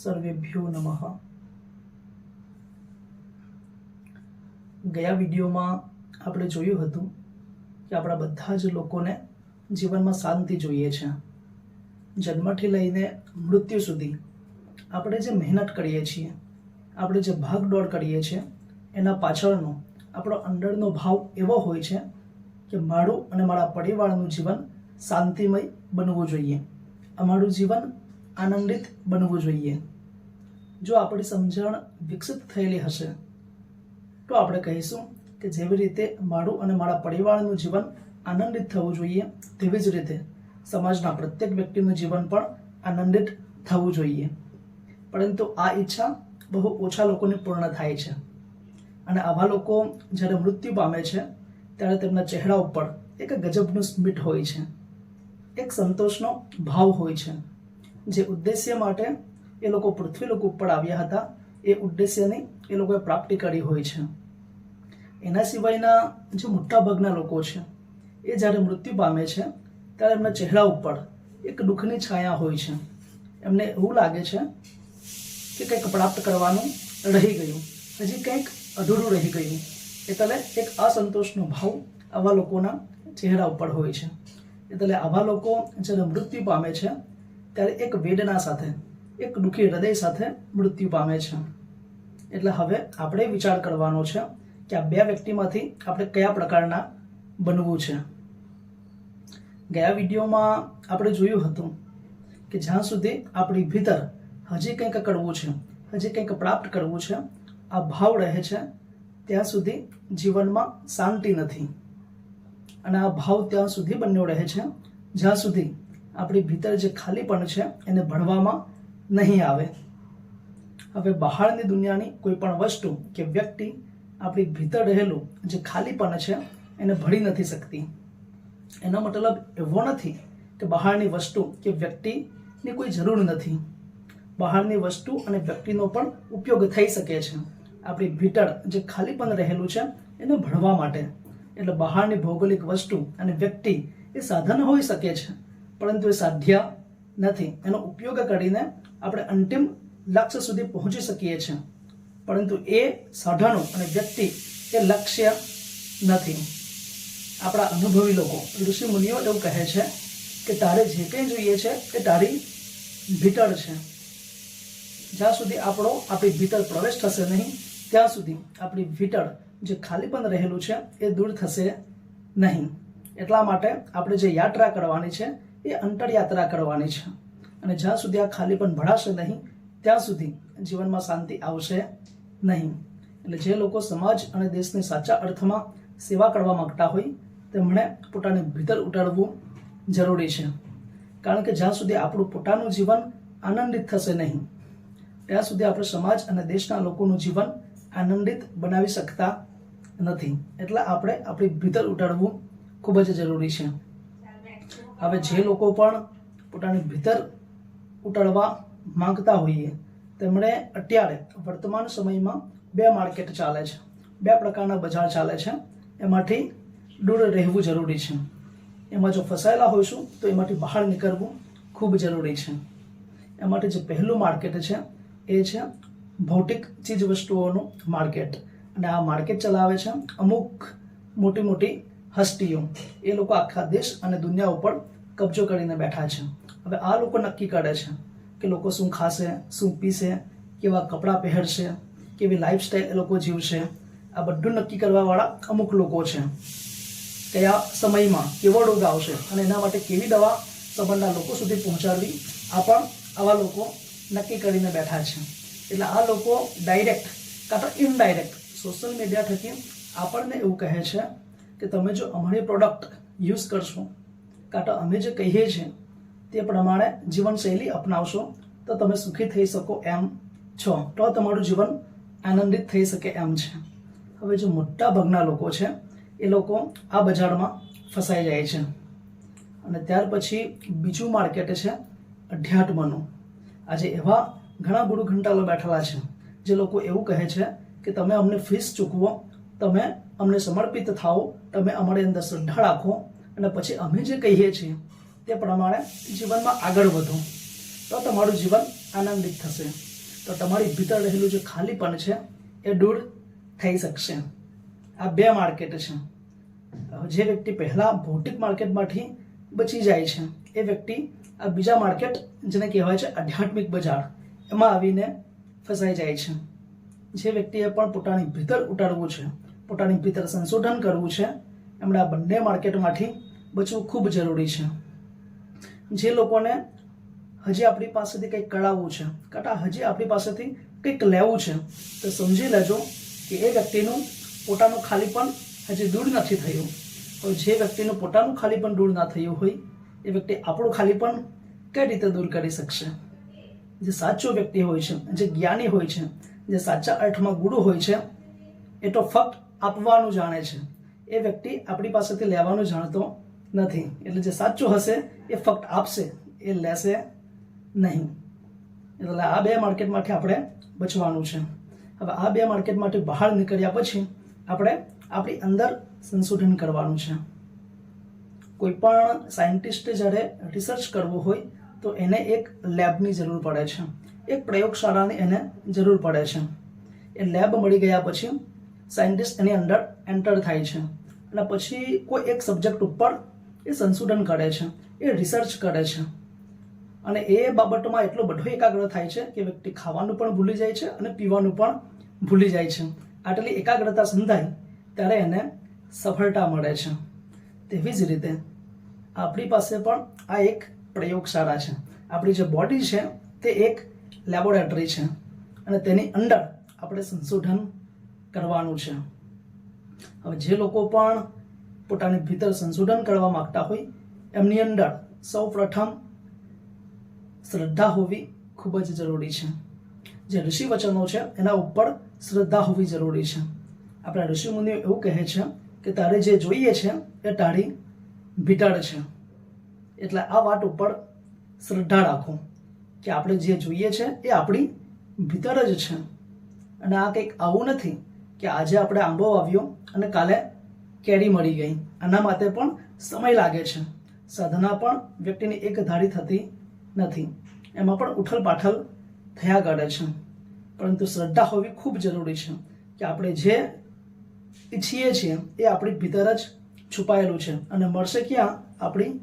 સર્વેભ્યો નમઃ. ગયા વિડીયોમાં આપણે જોયું હતું કે આપણા બધા જ લોકોને જીવનમાં શાંતિ જોઈએ છે. જન્મથી લઈને મૃત્યુ સુધી આપણે જે મહેનત કરીએ છીએ, આપણે જે ભાગદોડ કરીએ છીએ, એના પાછળનો આપણો અંદરનો ભાવ એવો હોય છે કે મારું અને મારા પરિવારનું જીવન શાંતિમય બનવું જોઈએ. અમારું જીવન આનંદિત બનવું જોઈએ. જો આપણી સમજણ વિકસિત થયેલી હશે, તો આપણે કહીશું કે જેવી રીતે મારું અને મારા પરિવારનું જીવન આનંદિત થવું જોઈએ, તેવી જ રીતે સમાજના પ્રત્યેક વ્યક્તિનું જીવન પણ આનંદિત થવું જોઈએ. પરંતુ આ ઈચ્છા બહુ ઓછા લોકોની પૂર્ણ થાય છે. અને આવા લોકો જ્યારે મૃત્યુ પામે છે, ત્યારે તેમના ચહેરા ઉપર એક ગજબનું સ્મિત હોય છે. એક સંતોષનો ભાવ હોય છે. જે ઉદ્દેશ્ય માટે એ લોકો પૃથ્વી લોક ઉપર આવ્યા હતા. એ ઉદ્દેશ્યની એ લોકોએ પ્રાપ્તિ કરી હોય છે. એના સિવાયના જે મોટા ભાગના લોકો છે, એ જ્યારે મૃત્યુ પામે છે, ત્યારે એમના ચહેરા ઉપર એક દુઃખની છાયા હોય છે. એમને એવું લાગે છે કે કંઈક પ્રાપ્ત કરવાનું રહી ગયું. હજી કંઈક અધૂરું રહી ગયું. એટલે એક અસંતોષનો ભાવ આવા લોકોના ચહેરા ઉપર હોય છે. એટલે આવા લોકો જ્યારે મૃત્યુ પામે છે, ત્યારે એક વેદના સાથે એક દુઃખી હૃદય સાથે મૃત્યુ પામે છે. એટલે હવે આપણે વિચાર કરવાનો છે કે આ બે વ્યક્તિમાંથી આપણે કયા પ્રકારના બનવું છે. ગયા વિડીયોમાં આપણે જોયું હતું કે જ્યાં સુધી આપણી ભીતર હજી કંઈક કરવું છે, હજી કંઈક પ્રાપ્ત કરવું છે, આ ભાવ રહે છે, ત્યાં સુધી જીવનમાં શાંતિ નથી. અને આ ભાવ ત્યાં સુધી બન્યો રહે છે, જ્યાં સુધી આપણી ભીતર જે ખાલીપણ છે એને ભણવામાં નહીં આવે. હવે બહારની દુનિયાની કોઈ પણ વસ્તુ કે વ્યક્તિ આપણી ભીતર રહેલું જે ખાલીપણ છે એને ભળી નથી શકતી. એનો મતલબ એવો નથી કે બહારની વસ્તુ કે વ્યક્તિની કોઈ જરૂર નથી. બહારની વસ્તુ અને વ્યક્તિનો પણ ઉપયોગ થઈ શકે છે. આપણી ભીતર જે ખાલીપણ રહેલું છે એને ભણવા માટે. એટલે બહારની ભૌગોલિક વસ્તુ અને વ્યક્તિ એ સાધન હોઈ શકે છે. પરંતુ એ સાધ્ય નથી. એનો ઉપયોગ કરીને આપણે અંતિમ લક્ષ્ય સુધી પહોંચી શકીએ છીએ. પરંતુ એ સાધનો અને વ્યક્તિ એ લક્ષ્ય નથી. આપણા અનુભવી લોકો, ઋષિ મુનિઓ એવું કહે છે કે તારે જે કંઈ જોઈએ છે એ તારી ભીતર છે. જ્યાં સુધી આપણો, આપણી ભીતર પ્રવેશ થશે નહીં, ત્યાં સુધી આપણી ભીતર જે ખાલીપણ રહેલું છે એ દૂર થશે નહીં. એટલા માટે આપણે જે યાત્રા કરવાની છે એ અંતર યાત્રા કરવાની છે. અને જ્યાં સુધી આ ખાલી પણ ભળાશે નહીં, ત્યાં સુધી જીવનમાં શાંતિ આવશે નહીં. એટલે જે લોકો સમાજ અને દેશની સાચા અર્થમાં સેવા કરવા માંગતા હોય, તેમણે પોતાની ભીતર ઉટાડવું જરૂરી છે. કારણ કે જ્યાં સુધી આપણું પોતાનું જીવન આનંદિત થશે નહીં, ત્યાં સુધી આપણે સમાજ અને દેશના લોકોનું જીવન આનંદિત બનાવી શકતા નથી. એટલે આપણે આપણી ભીતર ઉટાડવું ખૂબ જ જરૂરી છે. હવે જે લોકો પણ પોતાની ભીતર ઉતારવા માંગતા હોઈએ. તેમણે અત્યારે વર્તમાન સમયમાં બે માર્કેટ ચાલે છે. બે પ્રકારના બજાર ચાલે છે. એમાંથી દૂર રહેવું જરૂરી છે. એમાં જો ફસાયેલા હોઈશું, તો એમાંથી બહાર નીકળવું ખૂબ જરૂરી છે. એ માટે જે પહેલું માર્કેટ છે, એ છે ભૌતિક ચીજ વસ્તુઓનું માર્કેટ. અને આ માર્કેટ ચલાવે છે અમુક મોટી મોટી હસ્તીઓ. એ લોકો આખા દેશ અને દુનિયા ઉપર કબજો કરીને બેઠા છે. હવે આ લોકો નક્કી કરે છે કે લોકો શું ખાશે, શું પીશે, કેવા કપડાં પહેરશે, કેવી લાઈફસ્ટાઈલ એ લોકો જીવશે. આ બધું નક્કી કરવાવાળા અમુક લોકો છે. કયા સમયમાં કેવો રોગ આવશે અને એના માટે કેવી દવા સંબંધના લોકો સુધી પહોંચાડવી, આ પણ આવા લોકો નક્કી કરીને બેઠા છે. એટલે આ લોકો ડાયરેક્ટ કાં તો ઇનડાયરેક્ટ સોશિયલ મીડિયા થકી આપણને એવું કહે છે કે તમે જો અમારી પ્રોડક્ટ યુઝ કરશો, કાં તો અમે જે કહીએ છીએ તે પ્રમાણે જીવનશૈલી અપનાવશો તો તમે સુખી થઈ શકો એમ છો. તો તમારું જીવન આનંદિત થઈ શકે એમ છે. હવે જે મોટા ભાગના લોકો છે, એ લોકો આ બજારમાં ફસાઈ જાય છે. અને ત્યાર પછી બીજું માર્કેટ છે અધ્યાત્મનું આજે એવા ઘણા ગુરુ ઘંટાલો બેઠેલા છે, જે લોકો એવું કહે છે કે તમે અમને ફીસ ચૂકવો, તમે અમને સમર્પિત થાઓ, તમે અમારી અંદર શ્રદ્ધા રાખો અને પછી અમે જે કહીએ છીએ તે પ્રમાણે જીવનમાં આગળ વધો, તો તમારું જીવન આનંદિત થશે. તો તમારી ભીતર રહેલું જે ખાલીપણ છે, એ દૂર થઈ શકશે. આ બે માર્કેટ છે. જે વ્યક્તિ પહેલાં ભૌતિક માર્કેટમાંથી બચી જાય છે, એ વ્યક્તિ આ બીજા માર્કેટ જેને કહેવાય છે આધ્યાત્મિક બજાર, એમાં આવીને ફસાઈ જાય છે. જે વ્યક્તિએ પણ પોતાની ભીતર ઉતારવું છે, પોતાની ભીતર સંશોધન કરવું છે, એમણે આ બંને માર્કેટમાંથી બચવું ખૂબ જરૂરી છે. જે લોકોને હજી આપણી પાસેથી કંઈક કળાવવું છે. કાંટા હજી આપણી પાસેથી કંઈક લેવું છે. તો સમજી લેજો કે એ વ્યક્તિનું પોતાનું ખાલીપણ હજી દૂર નથી થયું. તો જે વ્યક્તિનું પોતાનું ખાલીપણ દૂર ના થયું હોય, એ વ્યક્તિ આપણું ખાલીપણ કઈ રીતે દૂર કરી શકશે? જે સાચો વ્યક્તિ હોય છે, જે જ્ઞાની હોય છે, જે સાચા અર્થમાં ગુરુ હોય છે, એ તો ફક્ત આપવાનું જાણે છે. એ વ્યક્તિ આપણી પાસેથી લેવાનું જાણતો નથી. એટલે જે સાચું હશે, એ ફક્ત આપશે, એ લેશે નહીં. એટલે આ બે માર્કેટમાંથી આપણે બચવાનું છે. હવે આ બે માર્કેટમાંથી બહાર નીકળ્યા પછી આપણે આપણી અંદર સંશોધન કરવાનું છે. કોઈ પણ સાયન્ટિસ્ટે જ્યારે રિસર્ચ કરવું હોય, તો એને એક લેબની જરૂર પડે છે. એક પ્રયોગશાળાની એને જરૂર પડે છે. એ લેબ મળી ગયા પછી સાયન્ટિસ્ટ એની અંદર એન્ટર થાય છે. અને પછી કોઈ એક સબ્જેક્ટ ઉપર એ સંશોધન કરે છે, એ રિસર્ચ કરે છે. અને એ બાબતોમાં એટલો બધો એકાગ્ર થાય છે કે વ્યક્તિ ખાવાનું પણ ભૂલી જાય છે અને પીવાનું પણ ભૂલી જાય છે. આટલી એકાગ્રતા સંધાય ત્યારે એને સફળતા મળે છે. તેવી જ રીતે આપણી પાસે પણ આ એક પ્રયોગશાળા છે. આપણી જે બોડી છે તે એક લેબોરેટરી છે અને તેની અંદર આપણે સંશોધન કરવાનું છે. હવે જે લોકો પણ પોતાની ભીતર સંશોધન કરવા માગતા હોય, એમની અંદર સૌ પ્રથમ શ્રદ્ધા હોવી ખૂબ જ જરૂરી છે. જે ઋષિ વચનો છે, એના ઉપર શ્રદ્ધા હોવી જરૂરી છે. આપણા ઋષિ મુનિઓ એવું કહે છે કે તારે જે જોઈએ છે, એ તારી ભીતર છે. એટલે આ વાત ઉપર શ્રદ્ધા રાખો કે આપણે જે જોઈએ છે, એ આપણી ભીતર જ છે. અને આ કંઈક આવું નથી કે આજે આપણે આંબો વાવ્યો અને કાલે કેરી મળી ગઈ. આના માટે પણ સમય લાગે છે. સાધના પણ વ્યક્તિની એક ધારી થતી નથી. એમાં પણ ઉઠલ પાઠલ થયા કરે છે. પરંતુ શ્રદ્ધા હોવી ખૂબ જરૂરી છે કે આપણે જે ઈચ્છીએ છીએ એ આપણી ભીતર જ છુપાયેલું છે અને મળશે ક્યાં? આપણી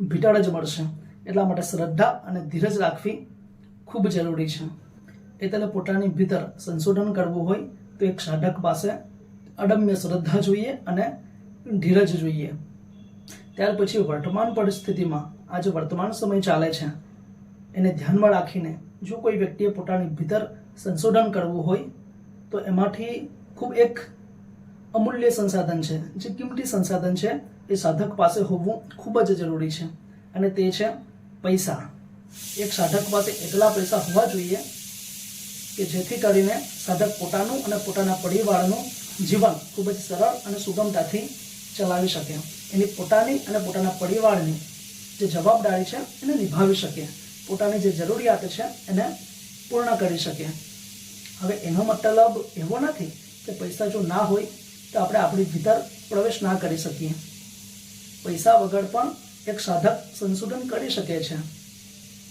ભીતર જ મળશે. એટલા માટે શ્રદ્ધા અને ધીરજ રાખવી ખૂબ જરૂરી છે. એટલે પોતાની ભીતર સંશોધન કરવું હોય તો એક સાધક પાસે અડમ્ય શ્રદ્ધા જોઈએ અને ધીરજ જોઈએ. ત્યાર પછી વર્તમાન પરિસ્થિતિમાં આ જે વર્તમાન સમય ચાલે છે. એને ધ્યાનમાં રાખીને જો કોઈ વ્યક્તિએ પોતાની ભીતર સંશોધન કરવું હોય, તો એમાંથી ખૂબ એક અમૂલ્ય સંસાધન છે. જે કિંમતી સંસાધન છે, એ સાધક પાસે હોવું ખૂબ જ જરૂરી છે. અને તે છે પૈસા. એક સાધક પાસે એટલા પૈસા હોવા જોઈએ કે જેથી કરીને સાધક પોતાનું અને પોતાના પરિવારનું જીવન ખૂબ જ સરળ અને સુગમતાથી ચલાવી શકે. એની પોતાની અને પોતાના પરિવારની જે જવાબદારી છે એને નિભાવી શકે. પોતાની જે જરૂરિયાત છે એને પૂર્ણ કરી શકે. હવે એનો મતલબ એવો નથી કે પૈસા જો ના હોય તો આપણે આપણી ભીતર પ્રવેશ ના કરી શકીએ. પૈસા વગર પણ એક સાધક સંશોધન કરી શકે છે.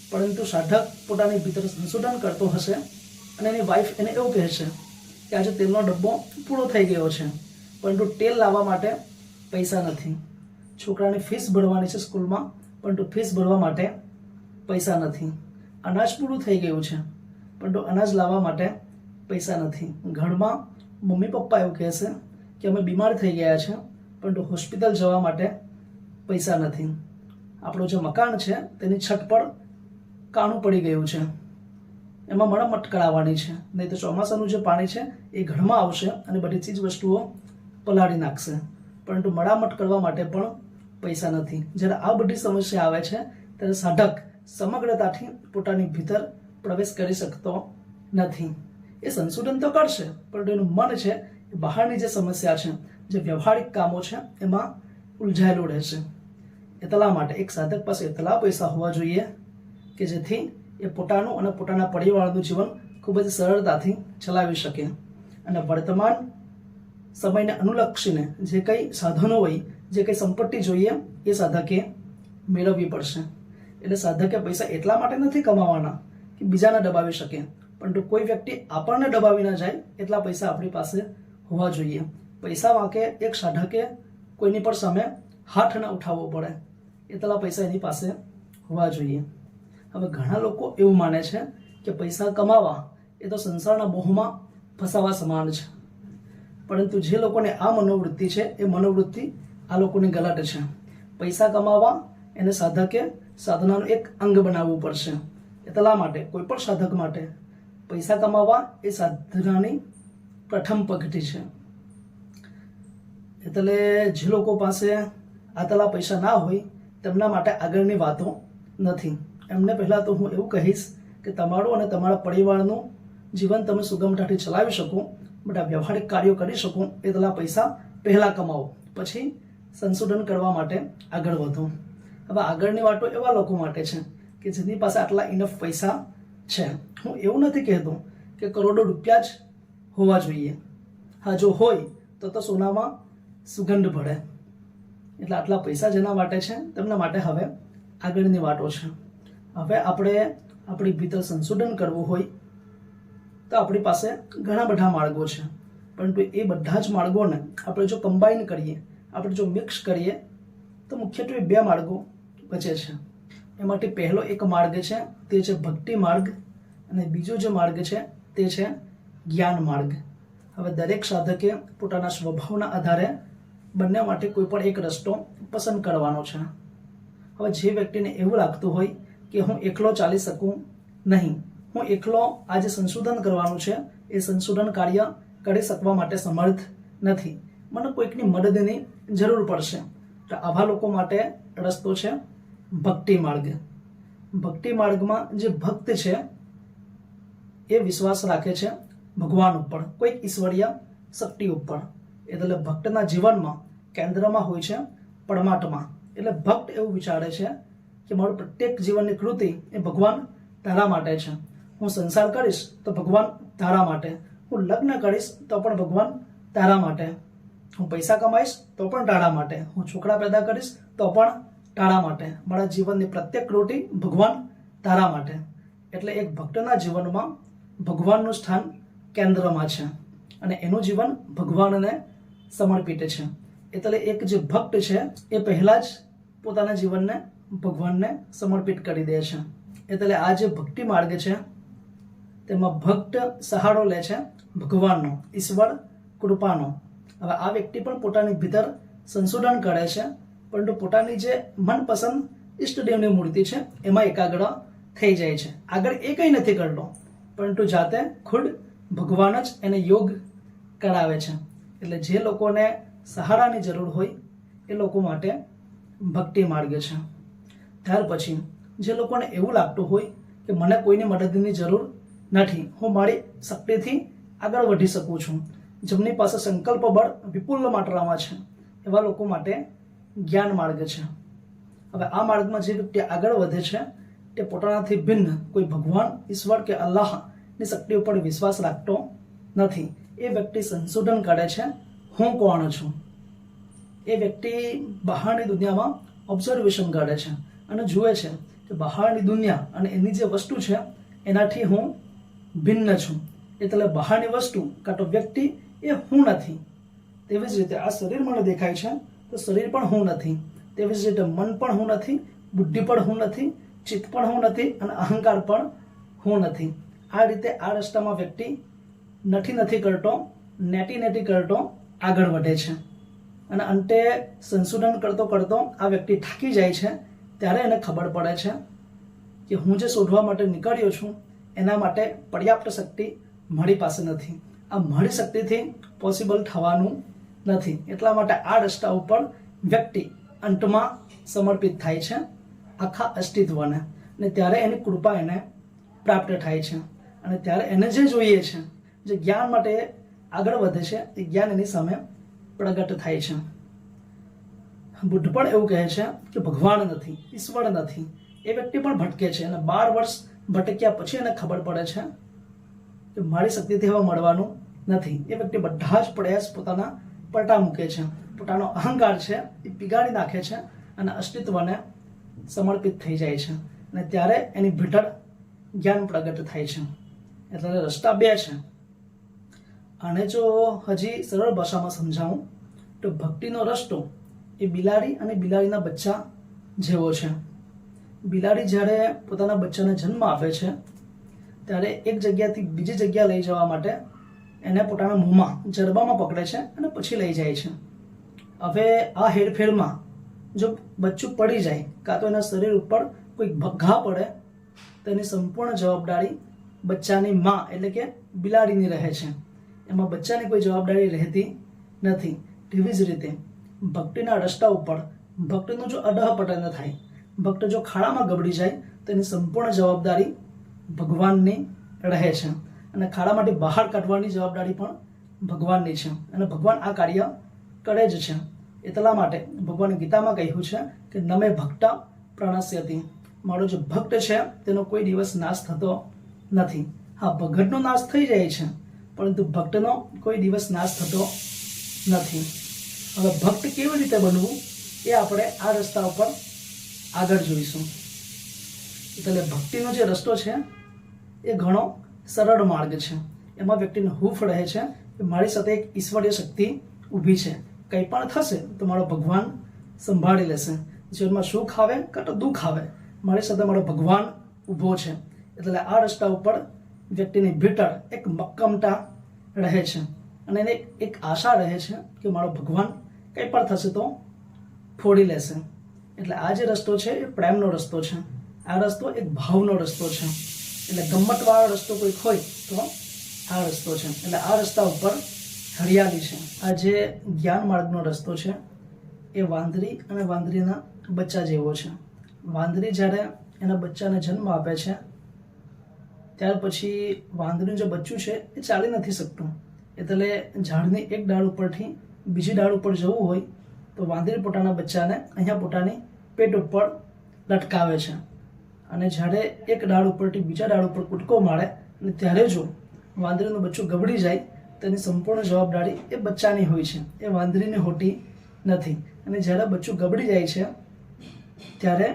પરંતુ સાધક પોતાની ભીતર સંશોધન કરતો હશે અને એની વાઈફ એને એવું કહેશે કે આજે તેલનો ડબ્બો પૂરો થઈ ગયો છે. પરંતુ તેલ લાવવા માટે પૈસા નથી. છોકરાની ફીસ ભરવાની છે સ્કૂલમાં, પરંતુ ફીસ ભરવા માટે પૈસા નથી. અનાજ પૂરું થઈ ગયું છે, પરંતુ અનાજ લાવવા માટે પૈસા નથી. ઘરમાં મમ્મી પપ્પા એવું કહેશે કે અમે બીમાર થઈ ગયા છે, પરંતુ હોસ્પિટલ જવા માટે પૈસા નથી. આપણું જે મકાન છે તેની છત પર કાણું પડી ગયું છે. એમાં મરમ્મત કરાવવાની છે. નહીં તો ચોમાસાનું જે પાણી છે, એ ઘરમાં આવશે અને બધી ચીજ વસ્તુઓ પલાળી નાખશે. પરંતુ મરામત કરવા માટે પણ પૈસા નથી. જ્યારે આ બધી સમસ્યા આવે છે, ત્યારે સાધક સમગ્રતાથી પોતાની ભીતર પ્રવેશ કરી શકતો નથી. એ સંશોધન તો કરશે, પરંતુ એનું મન છે, એ બહારની જે સમસ્યા છે, જે વ્યવહારિક કામો છે, એમાં ઉલઝાયેલું રહેશે. એટલા માટે એક સાધક પાસે એટલા પૈસા હોવા જોઈએ કે જેથી એ પોતાનું અને પોતાના પરિવારનું જીવન ખૂબ જ સરળતાથી ચલાવી શકે. અને વર્તમાન સમયને અનુલક્ષીને જે કંઈ સાધનો હોય, જે કંઈ સંપત્તિ જોઈએ, એ સાધકે મેળવવી પડશે. એટલે સાધકે પૈસા એટલા માટે નથી કમાવાના કે બીજાને દબાવી શકે. પરંતુ કોઈ વ્યક્તિ આપણને દબાવી ના જાય, એટલા પૈસા આપણી પાસે હોવા જોઈએ. પૈસા વાંકે એક સાધકે કોઈની પર સામે હાથ ન ઉઠાવવો પડે, એટલા પૈસા એની પાસે હોવા જોઈએ. હવે ઘણા લોકો એવું માને છે કે પૈસા કમાવા એ તો સંસારના મોહમાં ફસાવા સમાન છે. પરંતુ જે લોકોને આ મનોવૃત્તિ છે, એ મનોવૃત્તિ આ લોકોની ગલાટ છે. પૈસા કમાવા એને સાધકે સાધનાનું એક અંગ બનાવવું પડશે. એટલા માટે, કોઈ પણ સાધક માટે, પૈસા કમાવા એ સાધનાની પ્રથમ પગથી છે. એટલે જે લોકો પાસે આતલા પૈસા ના હોય, તેમના માટે આગળની વાતો નથી. એમને પહેલાં તો હું એવું કહીશ કે તમારું અને તમારા પરિવારનું જીવન તમે સુગમતાથી ચલાવી શકો બધા વ્યવહારિક કાર્યો કરી શકો એટલા પૈસા પહેલાં કમાવો, પછી સંશોધન કરવા માટે આગળ વધો. હવે આગળની વાતો એવા લોકો માટે છે કે જેની પાસે આટલા ઇનફ પૈસા છે. હું એવું નથી કહેતો કે કરોડો રૂપિયા જ હોવા જોઈએ. હા, જો હોય તો તો સોનામાં સુગંધ ભળે. એટલે આટલા પૈસા જેના માટે છે, તેમના માટે હવે આગળની વાતો છે. હવે આપણે આપણી ભીતર સંશોધન કરવું હોય તો આપણી પાસે ઘણા બધા માર્ગો છે. પરંતુ એ બધા જ માર્ગોને આપણે જો કમ્બાઈન કરીએ, આપણે જો મિક્સ કરીએ, તો મુખ્યત્વે બે માર્ગો બચે છે. એમાંથી પહેલો એક માર્ગ છે, તે છે ભક્તિ માર્ગ અને બીજો જે માર્ગ છે, તે છે જ્ઞાન માર્ગ. હવે દરેક સાધકે પોતાના સ્વભાવના આધારે બંને માટે કોઈ પણ એક રસ્તો પસંદ કરવાનો છે. હવે જે વ્યક્તિને એવું લાગતું હોય કે હું એકલો ચાલી શકું નહીં. હું એકલો આજે સંશોધન કરવાનું છે. એ સંશોધન કાર્ય કરી શકવા માટે સમર્થ નથી. મને કોઈકની મદદની જરૂર પડશે. તો આવા લોકો માટે રસ્તો છે ભક્તિ માર્ગ. ભક્તિ માર્ગમાં જે ભક્ત છે, એ વિશ્વાસ રાખે છે ભગવાન ઉપર. કોઈક ઈશ્વરીય શક્તિ ઉપર. એટલે ભક્તના જીવનમાં કેન્દ્રમાં હોય છે પરમાત્મા. એટલે ભક્ત એવું વિચારે છે કે મારું પ્રત્યેક જીવનની કૃતિ એ ભગવાન તારા માટે છે. હું સંસાર કરીશ તો ભગવાન તારા માટે. હું લગ્ન કરીશ તો પણ ભગવાન તારા માટે. હું પૈસા કમાઈશ તો પણ તારા માટે. હું છોકરા પેદા કરીશ તો પણ તારા માટે. મારા જીવનની પ્રત્યેક કૃતિ ભગવાન તારા માટે. એટલે એક ભક્તના જીવનમાં ભગવાનનું સ્થાન કેન્દ્રમાં છે અને એનું જીવન ભગવાનને સમર્પિત છે. એટલે એક જે ભક્ત છે એ પહેલાં જ પોતાના જીવનને ભગવાનને સમર્પિત કરી દે છે. એટલે આ જે ભક્તિ માર્ગ છે, તેમાં ભક્ત સહારો લે છે ભગવાનનો, ઈશ્વર કૃપાનો. હવે આ વ્યક્તિ પણ પોતાની ભીતર સંશોધન કરે છે, પરંતુ પોતાની જે મનપસંદ ઈષ્ટદેવની મૂર્તિ છે, એમાં એકાગ્ર થઈ જાય છે. આગળ એ કંઈ નથી કરતો, પરંતુ જાતે ખુદ ભગવાન જ એને યોગ કરાવે છે. એટલે જે લોકોને સહારાની જરૂર હોય, એ લોકો માટે ભક્તિ માર્ગ છે. ત્યાર પછી જે લોકોને એવું લાગતું હોય કે મને કોઈની મદદની જરૂર નથી, હું મારી શક્તિથી આગળ વધી શકું છું. જેમની પાસે સંકલ્પ બળ વિપુલ માત્રામાં છે, એવા લોકો માટે જ્ઞાન માર્ગ છે. હવે આ માર્ગમાં જે વ્યક્તિ આગળ વધે છે, તે પોતાનાથી ભિન્ન, કોઈ ભગવાન, ઈશ્વર કે અલ્લાહની શક્તિ ઉપર વિશ્વાસ રાખતો નથી. એ વ્યક્તિ સંશોધન કરે છે, હું કોણ છું? એ વ્યક્તિ બહારની દુનિયામાં ઓબ્ઝર્વેશન કરે છે. અને જુએ છે કે બહારની દુનિયા અને એની જે વસ્તુ છે, એનાથી હું ભિન્ન છું. એટલે બહારની વસ્તુ કાં તો વ્યક્તિ એ હું નથી. તેવી જ રીતે આ શરીર મને દેખાય છે, તો શરીર પણ હું નથી. તેવી જ રીતે મન પણ હું નથી, બુદ્ધિ પણ હું નથી, ચિત્ત પણ હું નથી અને અહંકાર પણ હું નથી. આ રીતે આ રસ્તામાં વ્યક્તિ નથી નથી કરતો, નેટી નેટી કરતો, આગળ વધે છે. અને અંતે સંશોધન કરતો કરતો આ વ્યક્તિ થાકી જાય છે ત્યારે એને ખબર પડે છે કે હું જે શોધવા માટે નીકળ્યો છું, એના માટે પર્યાપ્ત શક્તિ મારી પાસે નથી. આ મારી શક્તિથી પોસિબલ થવાનું નથી. એટલા માટે આ રસ્તા ઉપર વ્યક્તિ અંતમાં સમર્પિત થાય છે, આખા અસ્તિત્વને. અને ત્યારે એની કૃપા એને પ્રાપ્ત થાય છે. અને ત્યારે એને જે જોઈએ છે, જે જ્ઞાન માટે આગળ વધે છે, એ જ્ઞાન એની સામે પ્રગટ થાય છે. બુદ્ધ પણ એવું કહે છે કે ભગવાન નથી, ઈશ્વર નથી. એ વ્યક્તિ પણ ભટકે છે અને બાર વર્ષ ભટક્યા પછી એને ખબર પડે છે કે મારી શક્તિથી હવે મળવાનું નથી. એ વ્યક્તિ બધા જ પ્રયાસ પોતાના પલટા મૂકે છે. પોતાનો અહંકાર છે એ પીગાડી નાખે છે અને અસ્તિત્વને સમર્પિત થઈ જાય છે. અને ત્યારે એની ભીતર જ્ઞાન પ્રગટ થાય છે. એટલે રસ્તા બે છે. અને જો હજી સરળ ભાષામાં સમજાવું, તો ભક્તિનો રસ્તો એ બિલાડી અને બિલાડીના બચ્ચા જેવો છે. બિલાડી જ્યારે પોતાના બચ્ચાને જન્મ આપે છે, ત્યારે એક જગ્યાથી બીજી જગ્યા લઈ જવા માટે એને પોતાના મોંમાં જરબામાં પકડે છે અને પછી લઈ જાય છે. હવે આ હેરફેરમાં જો બચ્ચું પડી જાય કાં તો એના શરીર ઉપર કોઈ ઘા પડે, તો એની સંપૂર્ણ જવાબદારી બચ્ચાની માં એટલે કે બિલાડીની રહે છે. એમાં બચ્ચાની કોઈ જવાબદારી રહેતી નથી. તેવી જ રીતે ભક્તિના રસ્તા ઉપર ભક્તનું જો અડહપટન થાય, ભક્ત જો ખાડામાં ગબડી જાય, તો એની સંપૂર્ણ જવાબદારી ભગવાનની રહે છે. અને ખાડામાંથી બહાર કાઢવાની જવાબદારી પણ ભગવાનની છે. અને ભગવાન આ કાર્ય કરે જ છે. એટલા માટે ભગવાને ગીતામાં કહ્યું છે કે, નમે ભક્ત પ્રણસ્યતી. મારો જે ભક્ત છે, તેનો કોઈ દિવસ નાશ થતો નથી. હા, ભગતનો નાશ થઈ જાય છે, પરંતુ ભક્તનો કોઈ દિવસ નાશ થતો નથી. હવે ભક્ત કેવી રીતે બનવું એ આપણે આ રસ્તા ઉપર આગળ જોઈશું. એટલે ભક્તિનો જે રસ્તો છે, એ ઘણો સરળ માર્ગ છે. એમાં વ્યક્તિને હૂફ રહે છે મારી સાથે એક ઈશ્વરીય શક્તિ ઊભી છે. કંઈ પણ થશે તો મારો ભગવાન સંભાળી લેશે. જીવનમાં સુખ આવે કાં તો દુઃખ આવે, મારી સાથે મારો ભગવાન ઊભો છે. એટલે આ રસ્તા ઉપર વ્યક્તિની ભીતર એક મક્કમતા રહે છે. અને એને એક- આશા રહે છે કે મારો ભગવાન કંઈ પણ થશે તો ફોડી લેશે. એટલે આ જે રસ્તો છે એ પ્રેમનો રસ્તો છે. આ રસ્તો એક ભાવનો રસ્તો છે. એટલે ગમ્મતવાળો રસ્તો કોઈક હોય તો આ રસ્તો છે. એટલે આ રસ્તા ઉપર હરિયાળી છે. આ જે જ્ઞાન માર્ગનો રસ્તો છે એ વાંદરી અને વાંદરીના બચ્ચા જેવો છે. વાંદરી જ્યારે એના બચ્ચાને જન્મ આપે છે, ત્યાર પછી વાંદરીનું જે બચ્ચું છે એ ચાલી નથી શકતું. એટલે ઝાડની એક ડાળ ઉપરથી બીજી ડાળ ઉપર જવું હોય તો વાંદરી પોતાના બચ્ચાને અહીંયા પોતાની પેટ ઉપર લટકાવે છે. અને જ્યારે એક ડાળ ઉપરથી બીજા ડાળ ઉપર કૂદકો મારે અને ત્યારે જો વાંદરીનું બચ્ચું ગબડી જાય, તેની સંપૂર્ણ જવાબદારી એ બચ્ચાની હોય છે. એ વાંદરીની હોતી નથી. અને જ્યારે બચ્ચું ગબડી જાય છે, ત્યારે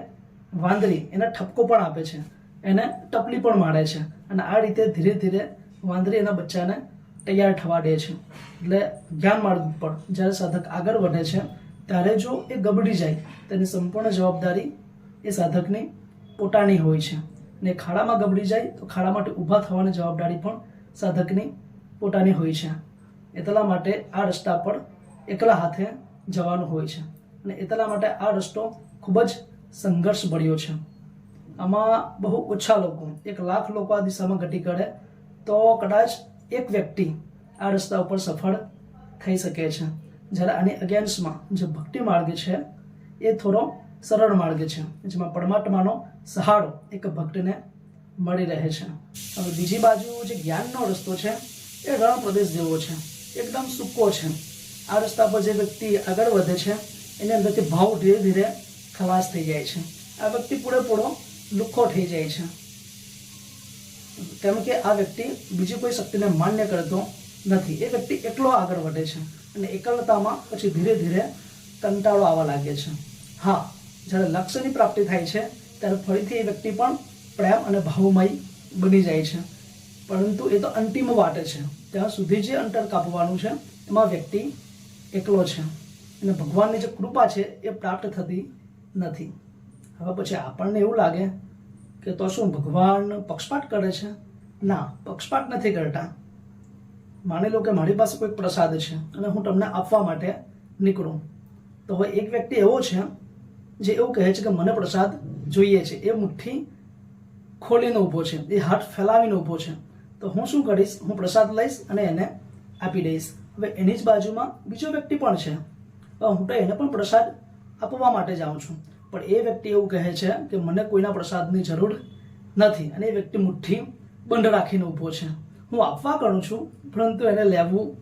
વાંદરી એને ઠપકો પણ આપે છે. એને ટપલી પણ મારે છે. અને આ રીતે ધીરે ધીરે વાંદરી એના બચ્ચાને તૈયાર થવા દે છે. એટલે જ્ઞાન માર્ગ ઉપર જ્યારે સાધક આગળ વધે છે, ત્યારે જો એ ગબડી જાય, તેની સંપૂર્ણ જવાબદારી એ સાધકની પોતાની હોય છે. ને ખાડામાં ગબડી જાય, તો ખાડા માટે ઊભા થવાની જવાબદારી પણ સાધકની પોતાની હોય છે. એટલા માટે આ રસ્તા પર એકલા હાથે જવાનું હોય છે. અને એટલા માટે આ રસ્તો ખૂબ જ સંઘર્ષ ભર્યો છે. આમાં બહુ ઓછા લોકો, એક લાખ લોકો આ દિશામાં ઘટી કરે તો કદાચ એક વ્યક્તિ આ રસ્તા ઉપર સફળ થઈ શકે છે. જ્યારે આની અગેન્સ્ટમાં જે ભક્તિ માર્ગ છે, એ થોડો સરળ માર્ગ છે, જેમાં પરમાત્માનો સહારો એક ભક્તને મળી રહે છે. હવે બીજી બાજુ જે જ્ઞાનનો રસ્તો છે, એ રણ પ્રદેશ જેવો છે. એકદમ સૂકો છે. આ રસ્તા પર જે વ્યક્તિ આગળ વધે છે, એની અંદરથી ભાવ ધીરે ધીરે ખલાસ થઈ જાય છે. આ વ્યક્તિ પૂરેપૂરો લુખ્ખો થઈ જાય છે. કેમ કે આ વ્યક્તિ બીજી કોઈ શક્તિને માન્ય કરતો નથી. એ વ્યક્તિ એકલો આગળ વધે છે અને એકલતામાં પછી ધીરે ધીરે કંટાળો આવવા લાગે છે. હા, જ્યારે લક્ષ્યની પ્રાપ્તિ થાય છે, ત્યારે ફરીથી એ વ્યક્તિ પણ પ્રેમ અને ભાવમય બની જાય છે. પરંતુ એ તો અંતિમ વાટે છે. ત્યાં સુધી જે અંતર કાપવાનું છે, એમાં વ્યક્તિ એકલો છે. અને ભગવાનની જે કૃપા છે, એ પ્રાપ્ત થતી નથી. હવે પછી આપણને એવું લાગે કે તો શું ભગવાન પક્ષપાત કરે છે? ના, પક્ષપાત નથી કરતા. માની લો કે મારી પાસે કોઈક પ્રસાદ છે અને હું તમને આપવા માટે નીકળું. તો હવે એક વ્યક્તિ એવો છે જે એવું કહે છે કે મને પ્રસાદ જોઈએ છે. એ મુઠ્ઠી ખોલીને ઊભો છે. એ હાથ ફેલાવીને ઊભો છે. તો હું શું કરીશ? હું પ્રસાદ લઈશ અને એને આપી દઈશ. હવે એની જ બાજુમાં બીજો વ્યક્તિ પણ છે. હું તો એને પણ પ્રસાદ આપવા માટે જાઉં છું. પણ એ વ્યક્તિ એવું કહે છે કે મને કોઈના પ્રસાદની જરૂર નથી અને એ વ્યક્તિ મુઠ્ઠી બંધ રાખીને ઊભો છે. હું આપવા કરું છું, પરંતુ એને લેવું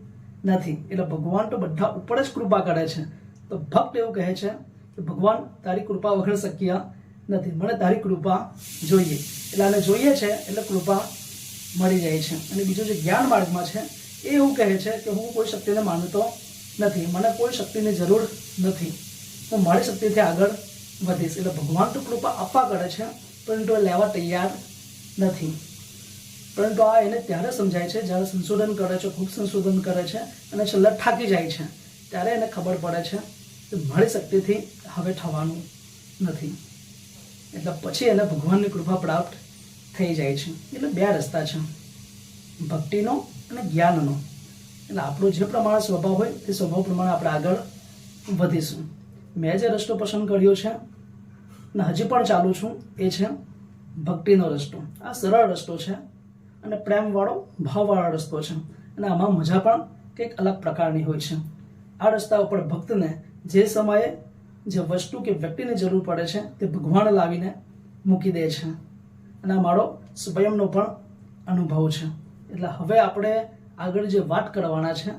નથી. એટલે ભગવાન તો બધા ઉપર જ કૃપા કરે છે. તો ભક્ત એવું કહે છે કે ભગવાન, તારી કૃપા વગર શક્ય નથી. મને તારી કૃપા જોઈએ. એટલે આને જોઈએ છે એટલે કૃપા મળી જાય છે. અને બીજું જે જ્ઞાન માર્ગમાં છે, એ એવું કહે છે કે હું કોઈ શક્તિને માનતો નથી. મને કોઈ શક્તિની જરૂર નથી. હું મારી શક્તિથી આગળ વધીશ એટલે ભગવાન તો કૃપા આપવા કરે છે, પરંતુ એ લેવા તૈયાર નથી. પરંતુ આ એને ત્યારે સમજાય છે, જ્યારે સંશોધન કરે છે, ખૂબ સંશોધન કરે છે, અને છેલ્લે થાકી જાય છે, ત્યારે એને ખબર પડે છે કે મારી શક્તિથી હવે થવાનું નથી. એટલે પછી એને ભગવાનની કૃપા પ્રાપ્ત થઈ જાય છે. એટલે બે રસ્તા છે. ભક્તિનો અને જ્ઞાનનો. એટલે આપણો જે પ્રમાણે સ્વભાવ હોય, તે સ્વભાવ પ્રમાણે આપણે આગળ વધીશું. મેં જે રસ્તો પસંદ કર્યો છે, ને હજી પણ ચાલુ છું, એ છે ભક્તિનો રસ્તો. આ સરળ રસ્તો છે અને પ્રેમવાળો, ભાવવાળો રસ્તો છે. અને આમાં મજા પણ કંઈક અલગ પ્રકારની હોય છે. આ રસ્તા ઉપર ભક્તને જે સમયે જે વસ્તુ કે વ્યક્તિની જરૂર પડે છે, તે ભગવાન લાવીને મૂકી દે છે. અને આ મારો સ્વયંનો પણ અનુભવ છે. એટલે હવે આપણે આગળ જે વાત કરવાના છે,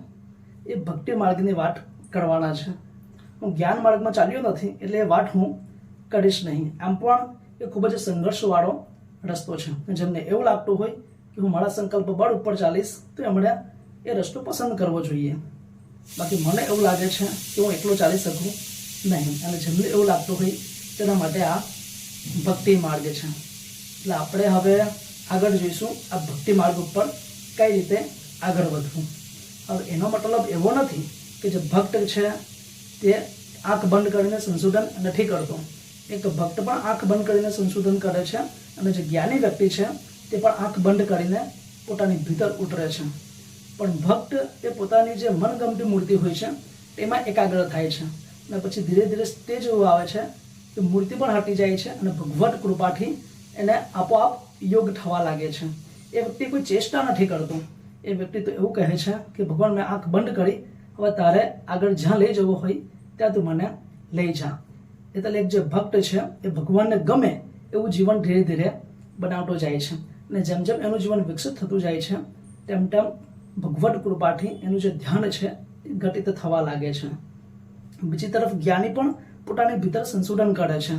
એ ભક્તિ માર્ગની વાત કરવાના છે. હું જ્ઞાન માર્ગમાં ચાલ્યો નથી એટલે એ વાત હું કરીશ નહીં. આમ પણ એ ખૂબ જ સંઘર્ષવાળો રસ્તો છે. જેમને એવું લાગતું હોય કે હું મારા સંકલ્પ બળ ઉપર ચાલીશ, તો એમણે એ રસ્તો પસંદ કરવો જોઈએ. બાકી મને એવું લાગે છે કે હું એકલો ચાલી શકું નહીં. અને જેમને એવું લાગતું હોય તેના માટે આ ભક્તિ માર્ગ છે. એટલે આપણે હવે આગળ જોઈશું આ ભક્તિ માર્ગ ઉપર કઈ રીતે આગળ વધવું. હવે એનો મતલબ એવો નથી કે જે ભક્ત છે તે આંખ બંધ કરીને સંશોધન નથી કરતો. એક ભક્ત પણ આંખ બંધ કરીને સંશોધન કરે છે અને જે જ્ઞાની વ્યક્તિ છે તે પણ આંખ બંધ કરીને પોતાની ભીતર ઉતરે છે. પણ ભક્ત એ પોતાની જે મનગમતી મૂર્તિ હોય છે તેમાં એકાગ્ર થાય છે અને પછી ધીરે ધીરે સ્ટેજ એવું આવે છે કે મૂર્તિ પણ હટી જાય છે અને ભગવત કૃપાથી એને આપોઆપ યોગ થવા લાગે છે. એ વ્યક્તિ કોઈ ચેષ્ટા નથી કરતો. એ વ્યક્તિ તો એવું કહે છે કે ભગવાન મેં આંખ બંધ કરી હવે તારે આગળ જ્યાં લઈ જવો હોય, ત્યાં તું મને લઈ જા. એટલે એક જે ભક્ત છે, એ ભગવાનને ગમે એવું જીવન ધીરે ધીરે બનાવતો જાય છે. અને જેમ જેમ એનું જીવન વિકસિત થતું જાય છે, તેમ તેમ ભગવત કૃપાથી એનું જે ધ્યાન છે, એ ઘટિત થવા લાગે છે. બીજી તરફ જ્ઞાની પણ પોતાની ભીતર સંશોધન કરે છે.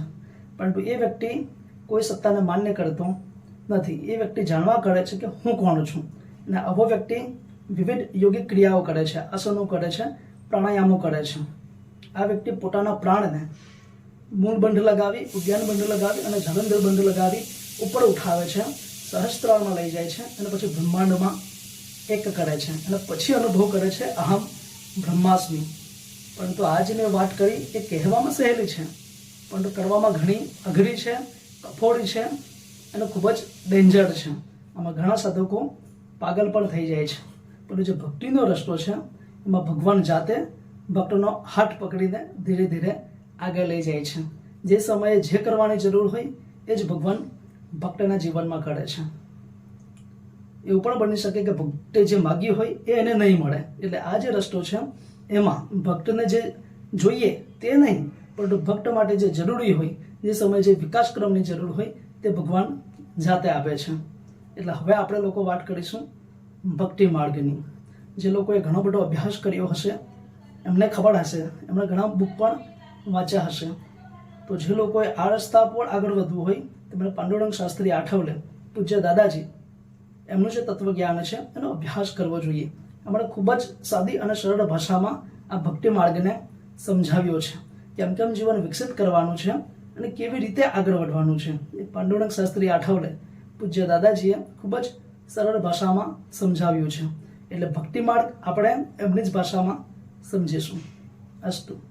પરંતુ એ વ્યક્તિ કોઈ સત્તાને માન્ય કરતો નથી. એ વ્યક્તિ જાણવા કરે છે કે હું કોણ છું. અને આવો વ્યક્તિ વિવિધ યોગિક ક્રિયાઓ કરે છે, આસનો કરે છે, પ્રાણાયામો કરે છે. આ વ્યક્તિ પોતાના પ્રાણને મૂળ બંધ લગાવી ઉદ્યાન બંધ લગાવી અને જલંધર બંધ લગાવી ઉપર ઉઠાવે છે, સહસ્ત્રાળમાં લઈ જાય છે અને પછી બ્રહ્માંડમાં એક કરે છે અને પછી અનુભવ કરે છે, અહમ બ્રહ્માસ્મી. પરંતુ આ મેં વાત કરી, એ કહેવામાં સહેલી છે, પરંતુ કરવામાં ઘણી અઘરી છે, કફોડી છે અને ખૂબ જ ડેન્જર છે. આમાં ઘણા સાધકો પાગલ પણ થઈ જાય છે. પરંતુ જે ભક્તિનો રસ્તો છે, એમાં ભગવાન જાતે ભક્તનો હાથ પકડીને ધીરે ધીરે આગળ લઈ જાય છે. જે સમયે જે કરવાની જરૂર હોય, એ જ ભગવાન ભક્તના જીવનમાં કરે છે. એવું પણ બની શકે કે ભક્તે જે માગ્યું હોય, એ એને નહીં મળે. એટલે આ જે રસ્તો છે, એમાં ભક્તને જે જોઈએ તે નહીં, પરંતુ ભક્ત માટે જે જરૂરી હોય, જે સમયે જે વિકાસક્રમની જરૂર હોય, તે ભગવાન જાતે આપે છે. એટલે હવે આપણે લોકો વાત કરીશું ભક્તિ માર્ગની. જે લોકોએ ઘણો બધો અભ્યાસ કર્યો હશે, એમને ખબર હશે, એમણે ઘણા બુક પણ વાંચ્યા હશે. તો જે લોકોએ આ રસ્તા પર આગળ વધવું હોય, તેમણે પાંડુરંગ શાસ્ત્રી આઠવલે પૂજ્ય દાદાજી, એમનું જે તત્વજ્ઞાન છે, એનો અભ્યાસ કરવો જોઈએ. એમણે ખૂબ જ સાદી અને સરળ ભાષામાં આ ભક્તિ માર્ગને સમજાવ્યો છે. કેમ કેમ જીવન વિકસિત કરવાનું છે અને કેવી રીતે આગળ વધવાનું છે. પાંડુરંગ શાસ્ત્રી આઠવલે પૂજ્ય દાદાજીએ ખૂબ જ સરળ ભાષામાં સમજાવ્યું છે. એટલે ભક્તિ માર્ગ આપણે એમની જ ભાષામાં સમજીશું. અસ્તુ.